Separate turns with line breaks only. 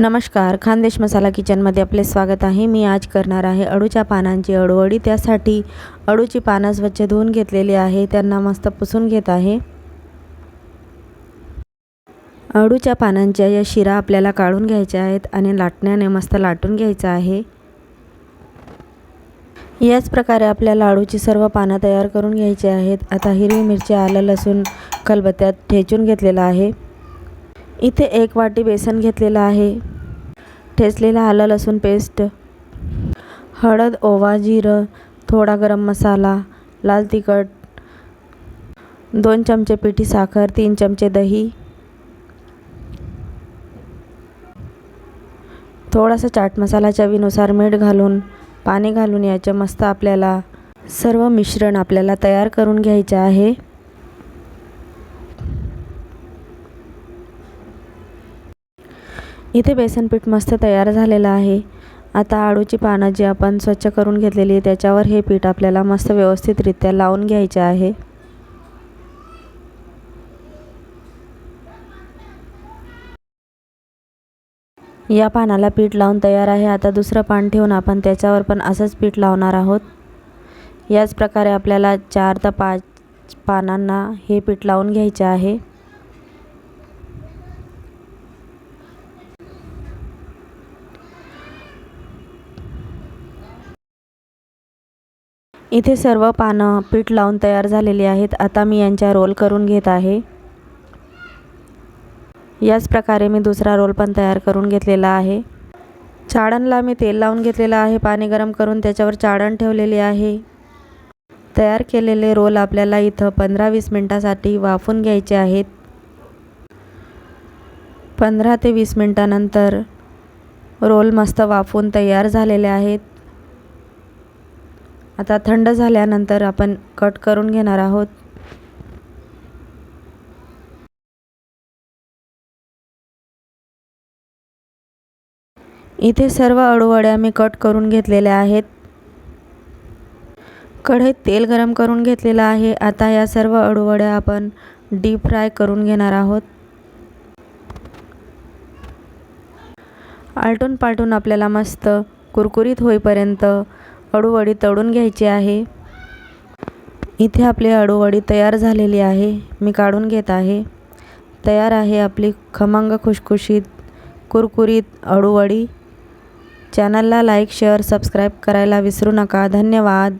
नमस्कार खानदेश मसाला किचनमध्ये आपले स्वागत आहे. मी आज करणार आहे अळूच्या पानांची अळूवडी त्यासाठी अळूची पानं स्वच्छ धुवून घेतलेली आहे. त्यांना मस्त पुसून घेत आहे. अळूच्या पानांच्या या शिरा आपल्याला काढून घ्यायच्या आहेत आणि लाटण्याने मस्त लाटून घ्यायचं आहे. याच प्रकारे आपल्याला अळूची सर्व पानं तयार करून घ्यायची आहेत. आता हिरवी मिरची आलं लसूण खलबत्त्यात ठेचून घेतलेलं आहे. इथे एक वाटी बेसन घेतलेलं आहे. ठेचलेला आलं लसूण पेस्ट. हळद ओवा जिरं थोडा गरम मसाला लाल तिखट दोन चमचे पिठी साखर तीन चमचे दही. थोडासा चाट मसाला चवीनुसार मीठ घालून पाणी घालून याचं मस्त आपल्याला. सर्व मिश्रण आपल्याला तयार करून घ्यायचे आहे. इथे बेसन पीठ मस्त तयार झालेलं आहे. आता आळूची पानं जी आपण स्वच्छ करून घेतलेली आहे त्याच्यावर हे पीठ आपल्याला मस्त व्यवस्थितरित्या लावून घ्यायचे आहे. या पानाला पीठ लावून तयार आहे. आता दुसरं पान ठेवून आपण त्याच्यावर पण असंच पीठ लावणार आहोत. याच प्रकारे आपल्याला चार ते पाच पानांना हे पीठ लावून घ्यायचे आहे. इथे सर्व पानं पीठ लावून तयार झालेली आहेत. आता मी यांच्या रोल करून घेत आहे. याच प्रकारे मी दुसरा रोल पण तयार करून घेतलेला आहे. चाळणला मी तेल लावून घेतलेलं आहे. पाणी गरम करून त्याच्यावर चाळण ठेवलेली आहे. तयार केलेले रोल आपल्याला इथं पंधरा वीस मिनटासाठी वाफून घ्यायचे आहेत. पंधरा ते वीस मिनटानंतर रोल मस्त वाफून तयार झालेले आहेत. आता थंड झाल्यानंतर आपण कट करून घेणार आहोत. इथे सर्व अळूवड्या मी कट करून घेतलेल्या आहेत. कढईत तेल गरम करून घेतलेलं आहे. आता या सर्व अळूवड्या आपण डीप फ्राय करून घेणार आहोत. आलटून पालटून आपल्याला मस्त कुरकुरीत होईपर्यंत अडूवडी तळून घ्यायची आहे. इथे आपली अडूवडी तयार झालेली आहे. मी काढून घेत आहे. तयार आहे आपली खमंग खुशखुशीत कुरकुरीत अडूवडी चॅनलला लाईक शेअर सबस्क्राईब करायला विसरू नका. धन्यवाद.